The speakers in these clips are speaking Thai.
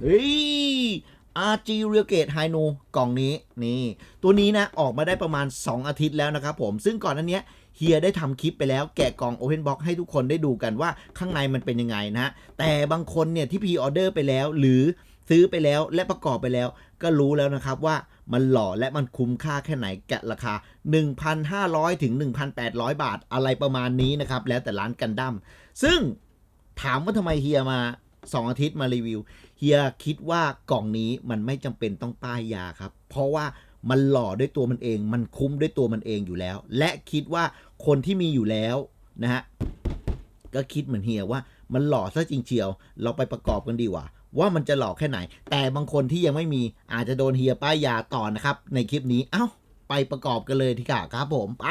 เฮ้ย RG Real Gate High No กล่องนี้นี่ ตัวนี้นะออกมาได้ประมาณ 2 อาทิตย์แล้วนะครับผมซึ่งก่อนนั้นเนี้ยเฮียได้ทำคลิปไปแล้วแกะกล่อง Open Box ให้ทุกคนได้ดูกันว่าข้างในมันเป็นยังไงนะฮะแต่บางคนเนี่ยที่พ r ออเดอร์ไปแล้ว หรือซื้อไปแล้วและประกอบไปแล้ว ก็รู้แล้วนะครับว่ามันหล่อและมันคุ้มค่าแค่ไหนแกะราคา 1,500 ถึง 1,800 บาทอะไรประมาณนี้นะครับ แล้วแต่ร้านกันดั้มซึ่งถามว่าทำไมเฮียมา 2 อาทิตย์มารีวิว เฮียคิดว่ากล่องนี้มันไม่จำเป็นต้องป้ายยาครับ เพราะว่ามันหล่อด้วยตัวมันเอง มันคุ้มด้วยตัวมันเองอยู่แล้ว และคิดว่าคนที่มีอยู่แล้วนะฮะก็คิดเหมือนเฮียว่ามันหล่อซะจริงเชียว เราไปประกอบกันดีกว่า ว่ามันจะหล่อแค่ไหน แต่บางคนที่ยังไม่มีอาจจะโดนเฮียป้ายยาต่อนะครับ ในคลิปนี้ เอ้า ไปประกอบกันเลยทีค่ะครับผม ไป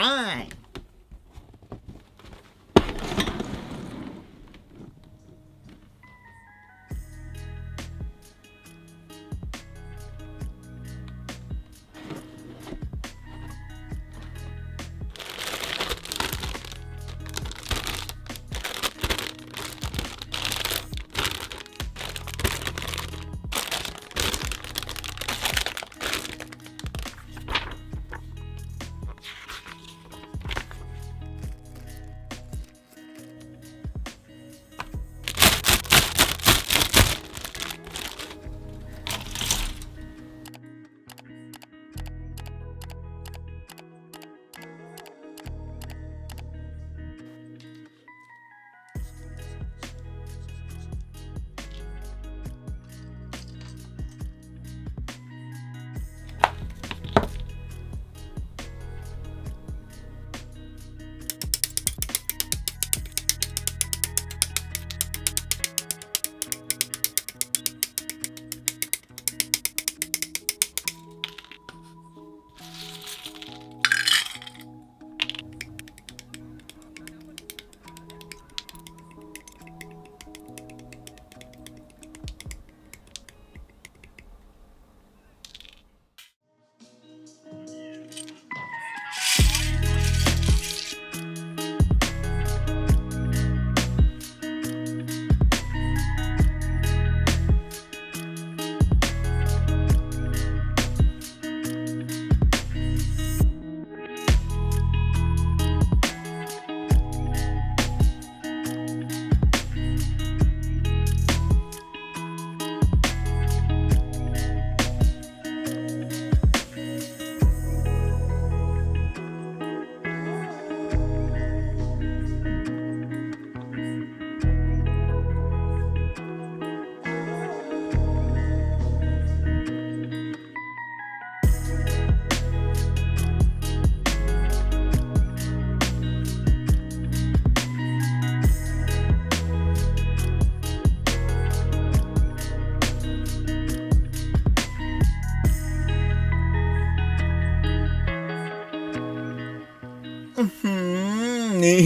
นี่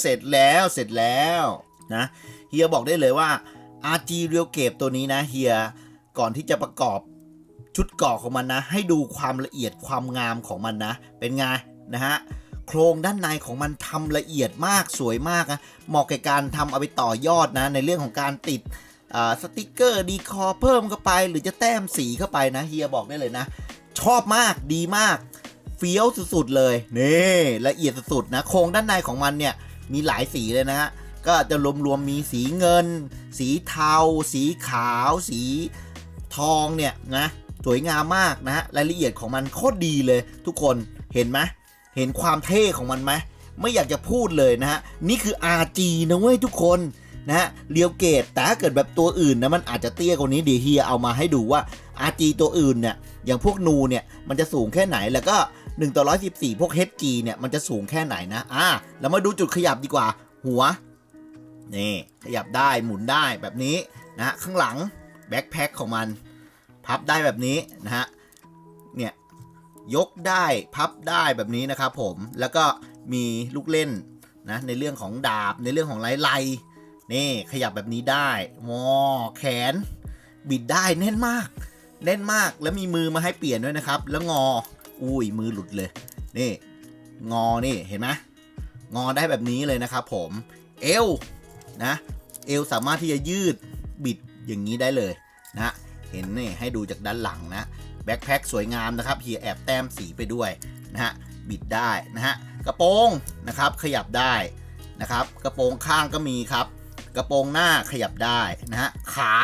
เสร็จแล้วเสร็จแล้วนะเฮียบอกได้เลยว่า RG Real g a p e ตัวนี้นะเฮียก่อนที่จะประกอบชุดเกาะของมันนะ ให้ดูความละเอียดความงามของมันนะ เป็นไงนะฮะโครงด้านในของมันทำละเอียดมากสวยมากนะเหมาะแก่การทำเอาไปต่อยอดนะ ในเรื่องของการติดสติกเกอร์ดีคอเพิ่มเข้าไป หรือจะแต้มสีเข้าไปนะเฮียบอกได้เลยนะ ชอบมากดีมาก ฟี้ยวสุดๆเลยนี่ละเอียดสุดๆนะโครงด้านในของมันเนี่ยมีหลายสีเลยนะฮะก็จะรวมๆมีสีเงิน สีเทา สีขาว สีทองเนี่ยนะสวยงามมากนะฮะรายละเอียดของมันโคตรดีเลยทุกคนเห็นไหมเห็นความเท่ของมันไหมไม่อยากจะพูดเลยนะฮะนี่คือ RG นะเว้ยทุกคนนะฮะเรียวเกตแต่ถ้าเกิดแบบตัวอื่นนะมันอาจจะเตี้ยกว่านี้เดี๋ยวเฮียเอามาให้ดูว่า RG ตัวอื่นเนี่ยอย่างพวกนูเนี่ยมันจะสูงแค่ไหนแล้วก็ 1 ต่อ 114 พวก HG เนี่ยมันจะสูงแค่ไหนนะอะเรามาดูจุดขยับดีกว่า หัวนี่ขยับได้หมุนได้แบบนี้นะฮะข้างหลังแบ็คแพ็คของมัน พับได้แบบนี้นะฮะเนี่ยยกได้พับได้แบบนี้นะครับผมแล้วก็มีลูกเล่นนะในเรื่องของดาบในเรื่องของไล่ไลนี่ขยับแบบนี้ได้งอแขน บิดได้แน่นมาก แน่นมากแล้วมีมือมาให้เปลี่ยนด้วยนะครับ แล้วงอ อุ้ยมือหลุดเลย นี่ งอนี่เห็นไหมงอได้แบบนี้เลยนะครับผม เอวนะ เอวสามารถที่จะยืดบิดอย่างนี้ได้เลยนะ เห็นนี่ให้ดูจากด้านหลังนะแบ็คแพ็คสวยงามนะครับเฮียแอบแต้มสีไปด้วยนะฮะบิดได้นะฮะกระโปรงนะครับขยับได้นะครับ กระโปรงข้างก็มีครับ กระโปรงหน้าขยับได้นะฮะขา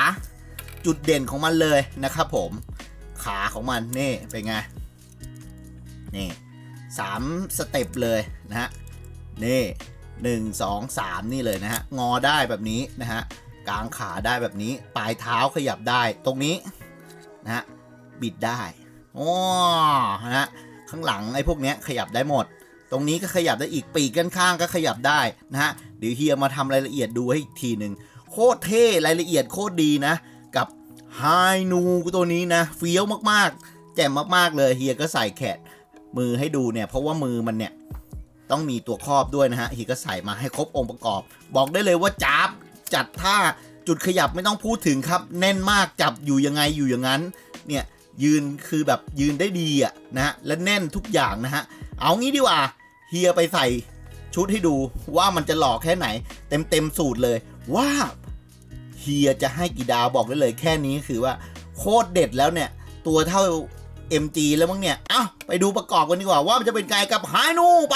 จุดเด่นของมันเลยนะครับผมขาของมันนี่เป็นไงนี่สามสเต็ปเลยนะฮะนี่หนึ่งสองสามนี่เลยนะฮะงอได้แบบนี้นะฮะกลางขาได้แบบนี้ ปลายเท้าขยับได้ตรงนี้นะฮะบิดได้โอ้นะฮะข้างหลังไอ้พวกเนี้ยขยับได้หมด ตรงนี้ก็ขยับได้อีกปีกข้างก็ขยับได้นะฮะเดี๋ยวเฮียมาทำรายละเอียดดูให้อีกทีหนึ่งโคตรเท่รายละเอียดโคตรดีนะ ไฮนูตัวนี้นะเฟี้ยวมากๆ แจ่มมากๆเลยเฮียก็ใส่แขนมือให้ดูเนี่ย เพราะว่ามือมันเนี่ยต้องมีตัวครอบด้วยนะฮะเฮียก็ใส่มาให้ครบองค์ประกอบ บอกได้เลยว่าจับจัดท่าจุดขยับไม่ต้องพูดถึงครับ แน่นมากจับอยู่ยังไงอยู่อย่างนั้น เนี่ยยืนคือแบบยืนได้ดีอะนะฮะและแน่นทุกอย่างนะฮะเอางี้ดีกว่าเฮียไปใส่ชุดให้ดูว่ามันจะหล่อแค่ไหน เต็มเต็มสูตรเลย ว่า เฮียจะให้กี่ดาวบอกได้เลยแค่นี้คือว่าโคตรเด็ดแล้วเนี่ย ตัวเท่า MG แล้วมั้งเนี่ย เอ้า ไปดูประกอบกันดีกว่าว่ามันจะเป็นไงกับไฮนูเป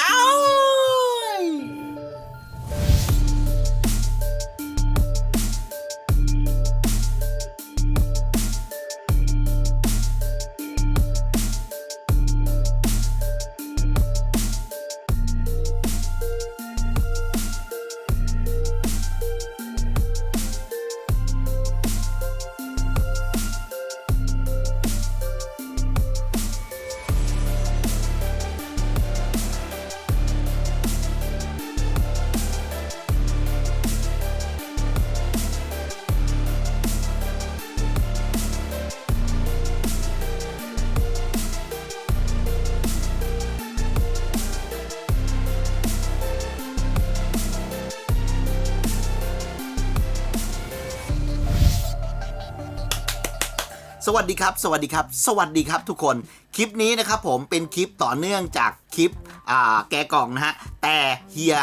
สวัสดีครับ สวัสดีครับ สวัสดีครับทุกคน คลิปนี้นะครับผมเป็นคลิปต่อเนื่องจากคลิปอ่าแกกล่องนะฮะ แต่เฮีย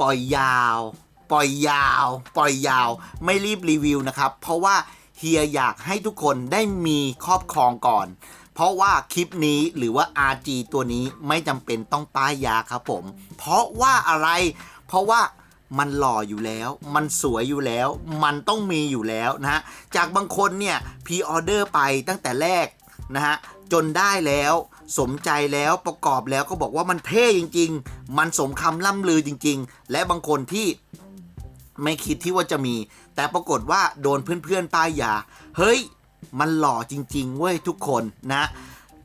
ปล่อยยาว ปล่อยยาว ปล่อยยาว ไม่รีบรีวิวนะครับ เพราะว่าเฮียอยากให้ทุกคนได้มีครอบครองก่อน เพราะว่าคลิปนี้หรือว่า RG ตัวนี้ไม่จำเป็นต้องป้ายยาครับผม เพราะว่าอะไร เพราะว่า มันหล่ออยู่แล้ว มันสวยอยู่แล้ว มันต้องมีอยู่แล้วนะฮะ จากบางคนเนี่ยพรีออเดอร์ไปตั้งแต่แรกนะฮะ จนได้แล้ว สมใจแล้วประกอบแล้วก็บอกว่ามันเท่จริง ๆ มันสมคำล่ำลือจริง ๆ และบางคนที่ไม่คิดที่ว่าจะมี แต่ปรากฏว่าโดนเพื่อนๆป้ายยา เฮ้ย มันหล่อจริง ๆ เว้ยทุกคนนะ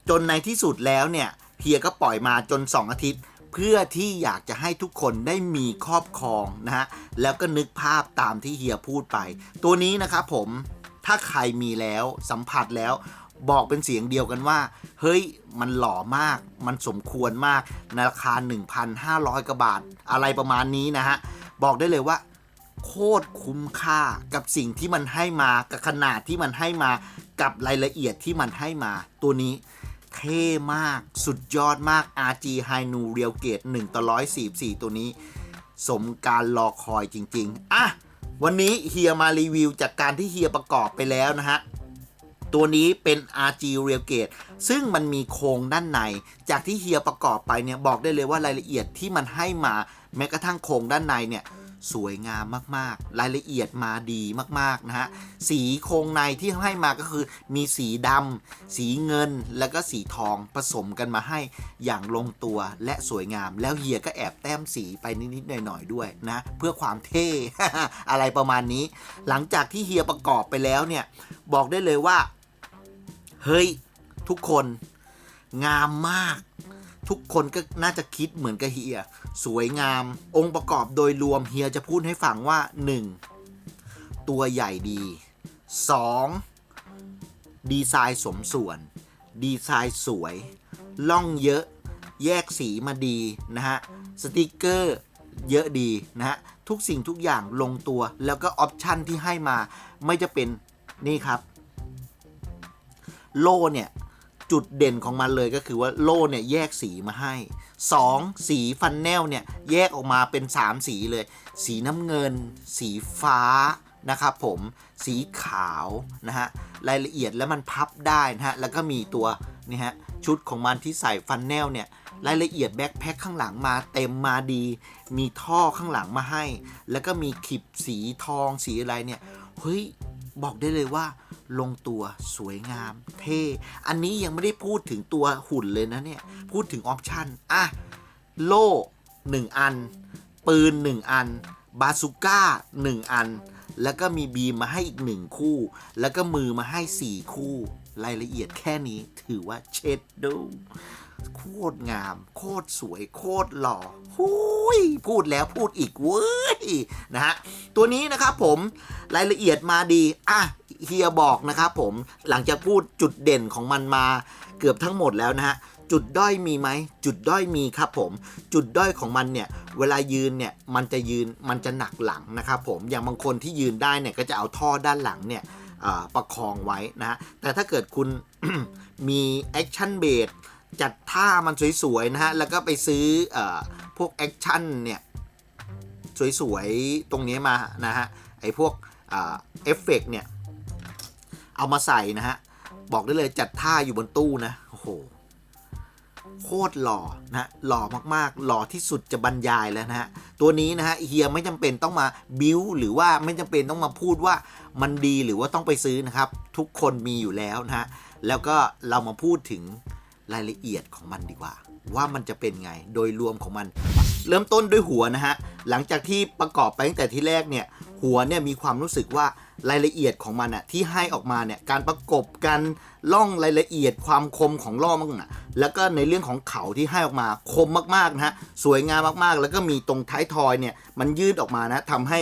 จนในที่สุดแล้วเนี่ยเฮียก็ปล่อยมาจน 2 อาทิตย์ เพื่อที่อยากจะให้ทุกคนได้มีครอบครองนะฮะแล้วก็นึกภาพตามที่เฮียพูดไป ตัวนี้นะครับผมถ้าใครมีแล้วสัมผัสแล้วบอกเป็นเสียงเดียวกันว่า เฮ้ย มันหล่อมาก มันสมควรมาก ในราคา 1,500กว่าบาท อะไรประมาณนี้นะฮะ บอกได้เลยว่า โคตรคุ้มค่ากับสิ่งที่มันให้มา กับขนาดที่มันให้มา กับรายละเอียดที่มันให้มา ตัวนี้ เท่มาก สุดยอดมาก RG High Nu Real Gate 1ต่อ144 ตัวนี้ สมการรอคอยจริง ๆ อะ วันนี้เฮียมารีวิวจากการที่เฮียประกอบไปแล้วนะฮะ ตัวนี้เป็น RG Real Gate ซึ่งมันมีโครงด้านใน จากที่เฮียประกอบไปเนี่ย บอกได้เลยว่ารายละเอียดที่มันให้มาแม้กระทั่งโครงด้านในเนี่ย สวยงามมากๆ รายละเอียดมาดีมากๆนะฮะ สีโครงในที่ให้มาก็คือมีสีดำ สีเงิน แล้วก็สีทองผสมกันมาให้อย่างลงตัวและสวยงาม แล้วเฮียก็แอบแต้มสีไปนิดๆหน่อยๆด้วยนะ เพื่อความเท่ อะไรประมาณนี้ หลังจากที่เฮียประกอบไปแล้วเนี่ย บอกได้เลยว่า เฮ้ย ทุกคน งามมาก ทุกคนก็น่าจะคิดเหมือนกับเฮีย สวยงาม องค์ประกอบโดยรวมเฮียจะพูดให้ฟังว่า 1. ตัวใหญ่ดี 2. ดีไซน์สมส่วน ดีไซน์สวย ล่องเยอะ แยกสีมาดีนะฮะ สติกเกอร์เยอะดีนะฮะ ทุกสิ่งทุกอย่างลงตัว แล้วก็ออปชันที่ให้มาไม่จะเป็นนี่ครับ โล่เนี่ย จุดเด่นของมันเลยก็คือว่าโล่เนี่ย แยกสีมาให้ 2. สีฟันแนลเนี่ยแยกออกมาเป็น 3 สีเลย สีน้ำเงิน สีฟ้านะครับผมสีขาวนะฮะรายละเอียดแล้วมันพับได้นะฮะแล้วก็มีตัวนี่ฮะชุดของมันที่ใส่ฟันแนลเนี่ยรายละเอียดแบ็คแพ็คข้างหลังมาเต็มมาดี มีท่อข้างหลังมาให้ แล้วก็มีขีบสีทองสีอะไรเนี่ยเฮ้ยบอกได้เลยว่า ลงตัวสวยงาม เท่ อันนี้ยังไม่ได้พูดถึงตัวหุ่นเลยนะเนี่ย พูดถึงออปชั่น อะ โล่1อัน ปืน1อัน บาซูก้า1อัน แล้วก็มีบีมมาให้อีก1คู่ แล้วก็มือมาให้4คู่ รายละเอียดแค่นี้ถือว่าเช็ดดู โคตรงาม โคตรสวย โคตรหล่อหุยพูดแล้วพูดอีกเว้ยนะฮะตัวนี้นะครับผมรายละเอียดมาดีอะเฮียบอกนะครับผมหลังจากพูดจุดเด่นของมันมาเกือบทั้งหมดแล้วนะฮะจุดด้อยมีไหมจุดด้อยมีครับผม จุดด้อยของมันเนี่ยเวลายืนเนี่ยมันจะยืนมันจะหนักหลังนะครับผมอย่างบางคนที่ยืนได้เนี่ยก็จะเอาท่อด้านหลังเนี่ยประคองไว้นะฮะแต่ถ้าเกิดคุณมีแอคชั่นเบส จัดท่ามันสวยๆนะฮะ แล้วก็ไปซื้อออพวกแอคชั่นเนี่ย สวยๆ ตรงนี้มานะฮะ ไอ้พวกเอฟเฟกเนี่ย เอามาใส่นะฮะ บอกได้เลยจัดท่าอยู่บนตู้นะ โอ้โห โคตรหล่อนะ หล่อมากๆ หล่อที่สุดจะบรรยายแล้วนะฮะ ตัวนี้นะฮะเฮียไม่จำเป็นต้องมาบิวหรือว่าไม่จำเป็นต้องมาพูดว่ามันดีหรือว่าต้องไปซื้อนะครับ ทุกคนมีอยู่แล้วนะฮะ แล้วก็เรามาพูดถึง รายละเอียดของมันดีกว่า ว่ามันจะเป็นไงโดยรวมของมัน เริ่มต้นด้วยหัวนะฮะ หลังจากที่ประกอบไปตั้งแต่ที่แรกเนี่ย หัวเนี่ยมีความรู้สึกว่ารายละเอียดของมันอะที่ให้ออกมาเนี่ยการประกบกันล่องรายละเอียดความคมของล่อมันอะแล้วก็ในเรื่องของเขาที่ให้ออกมาคมมากๆนะฮะสวยงามมากๆ แล้วก็มีตรงท้ายทอยเนี่ยมันยืดออกมานะทำให้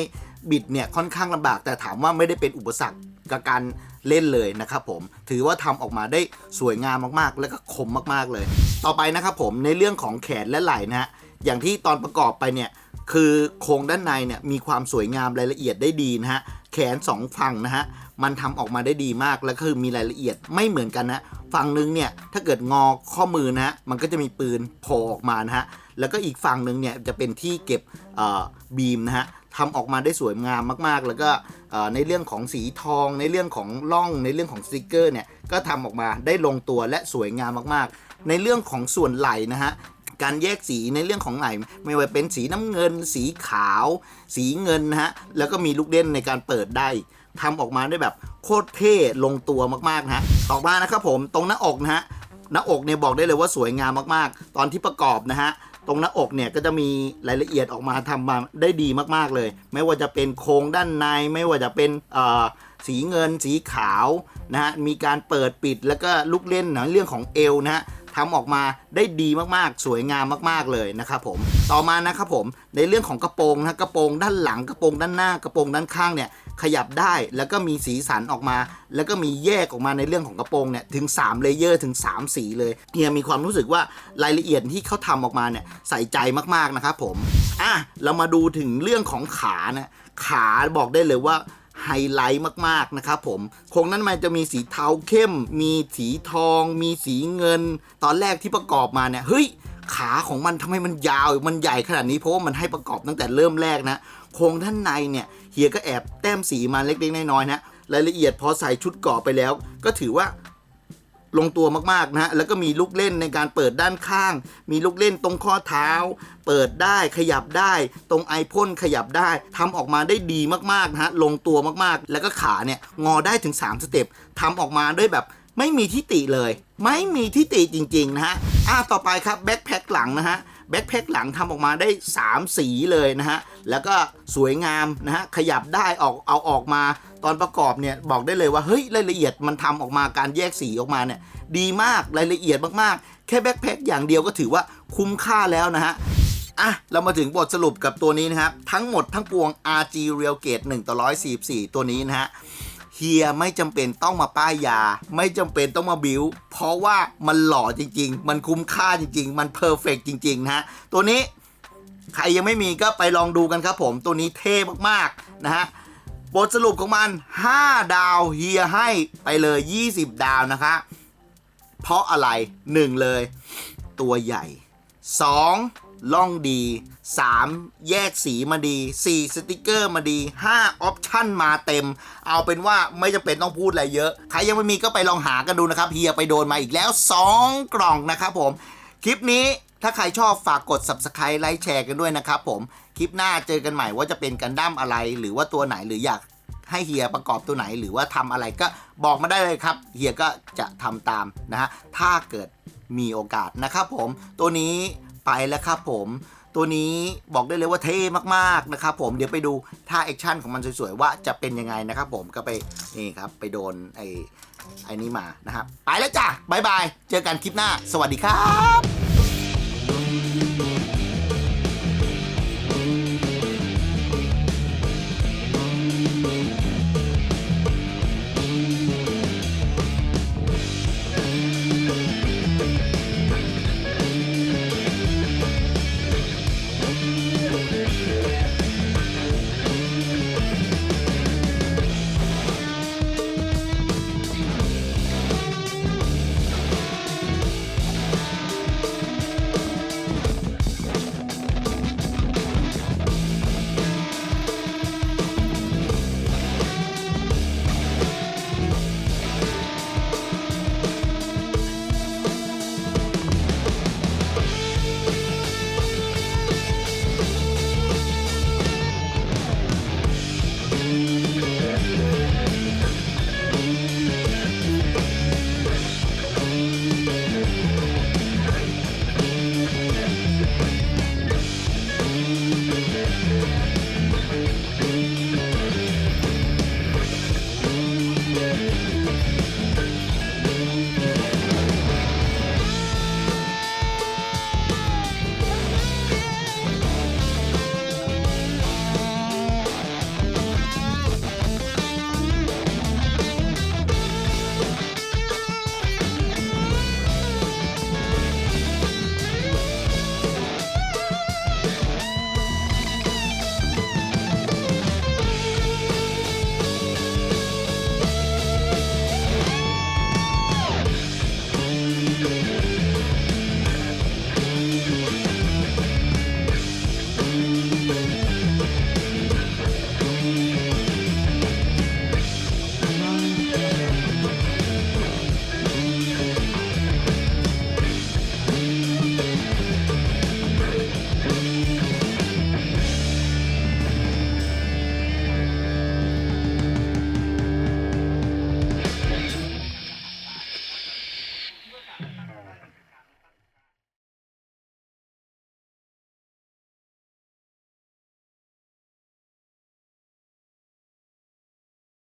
บิดเนี่ยค่อนข้างลำบากแต่ถามว่าไม่ได้เป็นอุปสรรคกับการ เล่นเลยนะครับผมถือว่าทำออกมาได้สวยงามมากๆ แล้วก็คมมากๆเลย ต่อไปนะครับผมในเรื่องของแขนและไหล่นะฮะอย่างที่ตอนประกอบไปเนี่ยคือโครงด้านในเนี่ยมีความสวยงามรายละเอียดได้ดีนะฮะแขนสองฝั่งนะฮะ มันทำออกมาได้ดีมากแล้วก็คือมีรายละเอียดไม่เหมือนกันนะฝั่งหนึงเนี่ยถ้าเกิดงอข้อมือนะมันก็จะมีปืนโผล่ออกมานะฮะแล้วก็อีกฝั่งหนึ่งเนี่ยจะเป็นที่เก็บบีมนะฮะทำออกมาได้สวยงามมากๆ แล้วก็ในเรื่องของสีทอง ในเรื่องของล่องในเรื่องของสติกเกอร์เนี่ยก็ทำออกมาได้ลงตัวและสวยงามมากๆ ในเรื่องของส่วนไหล่นะฮะการแยกสีในเรื่องของไหลไม่ว่าเป็นสีน้ำเงิน สีขาว สีเงินนะฮะแล้วก็มีลูกเล่นในการเปิดได้ ทำออกมาได้แบบโคตรเท่ลงตัวมากๆนะฮะต่อมานะครับผมตรงหน้าอกนะฮะหน้าอกเนี่ยบอกได้เลยว่าสวยงามมากๆ ตอนที่ประกอบนะฮะตรงหน้าอกเนี่ยก็จะมีรายละเอียดออกมาทำมาได้ดีมากๆเลย ไม่ว่าจะเป็นโครงด้านใน ไม่ว่าจะเป็นสีเงินสีขาวนะฮะมีการเปิดปิดแล้วก็ลูกเล่นนะเรื่องของเอวนะฮะทำออกมาได้ดีมากๆ สวยงามมากๆเลยนะครับผมต่อมานะครับผมในเรื่องของกระโปรงนะกระโปรงด้านหลังกระโปรงด้านหน้ากระโปรงด้านข้างเนี่ย ขยับได้แล้วก็มีสีสันออกมา แล้วก็มีแยกออกมาในเรื่องของกระโปรงเนี่ยถึง3เลเยอร์ถึง 3 สีเลยเฮียมีความรู้สึกว่ารายละเอียดที่เขาทำออกมาเนี่ยใส่ใจมากๆนะครับผมอะเรามาดูถึงเรื่องของขานะขาบอกได้เลยว่าไฮไลท์มากๆนะครับผมโครงนั้นมันจะมีสีเทาเข้ม มีสีทอง มีสีเงิน ตอนแรกที่ประกอบมาเนี่ยเฮ้ยขาของมันทำไมมันยาวมันใหญ่ขนาดนี้เพราะว่ามันให้ประกอบตั้งแต่เริ่มแรกนะโครงด้านในเนี่ย เฮียก็แอบแต้มสีมาเล็กๆน้อยๆนะรายละเอียดพอใส่ชุดกราะไปแล้ว ก็ถือว่าลงตัวมากๆนะฮะ แล้วก็มีลูกเล่นในการเปิดด้านข้าง มีลูกเล่นตรงข้อเท้า เปิดได้ขยับได้ ตรงไอพ่นขยับได้ทำออกมาได้ดีมากๆนะฮะ ลงตัวมากๆ แล้วก็ขาเนี่ย งอได้ถึง 3 สเต็ปทำออกมาด้วยแบบไม่มีที่ติเลย ไม่มีที่ติจริงๆนะฮะ อะต่อไปครับแบ็คแพ็คหลังนะฮะ แบ็คแพ็คหลังทำออกมาได้ 3 สีเลยนะฮะ แล้วก็สวยงามนะฮะ ขยับได้ออกเอาออกมาตอนประกอบเนี่ยบอกได้เลยว่าเฮ้ยรายละเอียดมันทำออกมาการแยกสีออกมาเนี่ยดีมากรายละเอียดมากๆ แค่แบ็คแพ็คอย่างเดียวก็ถือว่าคุ้มค่าแล้วนะฮะอะ เรามาถึงบทสรุปกับตัวนี้นะครับ ทั้งหมดทั้งปวง RG Real Gate 1ต่อ144 ตัวนี้นะฮะ ฮียไม่จำเป็นต้องมาป้ายยา ไม่จำเป็นต้องมาบิวเพราะว่ามันหล่อจริง ๆ มันคุ้มค่าจริง ๆ มันเพอร์เฟกจริง ๆ นะฮะ ตัวนี้ใครยังไม่มีก็ไปลองดูกันครับผม ตัวนี้เท่มากๆ นะฮะบทสรุปของมัน 5 ดาวเฮียให้ไปเลย 20 ดาวนะคะ เพราะอะไร 1 เลย ตัวใหญ่ 2 ล่องดี 3 แยกสีมาดี 4 สติกเกอร์มาดี 5 ออปชั่นมาเต็ม เอาเป็นว่าไม่จำเป็นต้องพูดอะไรเยอะ ใครยังไม่มีก็ไปลองหากันดูนะครับเฮียไปโดนมาอีกแล้ว 2 กล่องนะครับผม คลิปนี้ถ้าใครชอบฝากกด subscribe ไลค์แชร์กันด้วยนะครับผมคลิปหน้าเจอกันใหม่ว่าจะเป็นกันดั้มอะไร หรือว่าตัวไหนหรืออยากให้เฮียประกอบตัวไหนหรือว่าทำอะไรก็บอกมาได้เลยครับเฮียก็จะทำตามนะฮะถ้าเกิดมีโอกาสนะครับผมตัวนี้ ไปแล้วครับผม ตัวนี้บอกได้เลยว่าเท่มากๆนะครับผมเดี๋ยวไปดูท่าแอคชั่นของมันสวยๆว่าจะเป็นยังไงนะครับผมก็ไปนี่ครับไปโดนไอ้ไอ้นี้มานะครับไปแล้วจ้ะบายบายเจอกันคลิปหน้า สวัสดีครับ